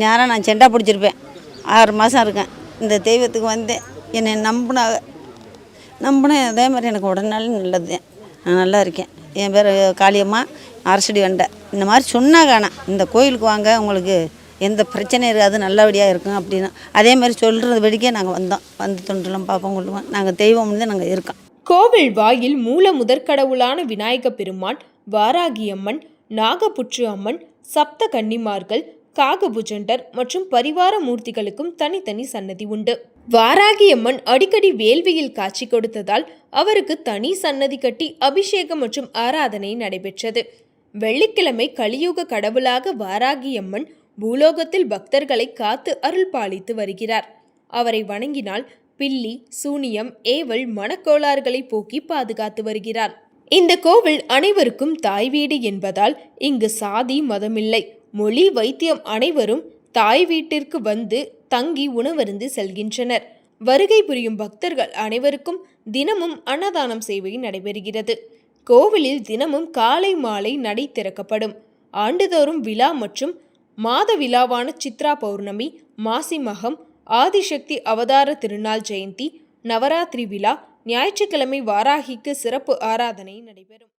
நேரம் நான் செண்டா பிடிச்சிருப்பேன். ஆறு மாதம் இருக்கேன். இந்த தெய்வத்துக்கு வந்தேன் என்னை நம்பினாங்க நம்பினேன் அதே மாதிரி எனக்கு உடனாலும் நல்லது. நான் நல்லா இருக்கேன். என் பேர் காளியம்மா அரசடி வண்டை. இந்த மாதிரி சொன்னாங்க ஆனால் இந்த கோயிலுக்கு வாங்க உங்களுக்கு எந்த பிரச்சனையும் இருக்காது நல்லபடியாக இருக்கும் அப்படின்னு. அதே மாதிரி சொல்கிறது வரைக்கே நாங்கள் வந்தோம். வந்து தொண்டெல்லாம் பார்ப்போம் கொள்ளுவோம். நாங்கள் தெய்வம் வந்து நாங்கள் இருக்கோம். கோவில் வாயில் மூல முதற்கடவுளான விநாயக பெருமான் வாராகியம்மன் நாகப்புற்று அம்மன் சப்த கன்னிமார்கள் காகபுஜண்டர் மற்றும் பரிவார மூர்த்திகளுக்கும் தனித்தனி சன்னதி உண்டு. வாராகியம்மன் அடிக்கடி வேள்வியில் காட்சி கொடுத்ததால் அவருக்கு தனி சன்னதி கட்டி அபிஷேகம் மற்றும் ஆராதனை நடைபெற்றது. வெள்ளிக்கிழமை கலியுக கடவுளாக வாராகியம்மன் பூலோகத்தில் பக்தர்களை காத்து அருள் பாலித்து வருகிறார். அவரை வணங்கினால் பில்லி சூனியம் ஏவல் மனக்கோளாறுகளை போக்கி பாதுகாத்து வருகிறார். இந்த கோவில் அனைவருக்கும் தாய் வீடு என்பதால் இங்கு சாதி மதமில்லை. மொழி வைத்தியம் அனைவரும் தாய் வீட்டிற்கு வந்து தங்கி உணவருந்து செல்கின்றனர். வருகை புரியும் பக்தர்கள் அனைவருக்கும் தினமும் அன்னதானம் சேவை நடைபெறுகிறது. கோவிலில் தினமும் காலை மாலை நடை திறக்கப்படும். ஆண்டுதோறும் விழா மற்றும் மாத விழாவான சித்ரா பௌர்ணமி மாசி மகம் ஆதிசக்தி அவதார திருநாள் ஜெயந்தி நவராத்திரி விழா ஞாயிற்றுக்கிழமை வாராகிக்கு சிறப்பு ஆராதனை நடைபெறும்.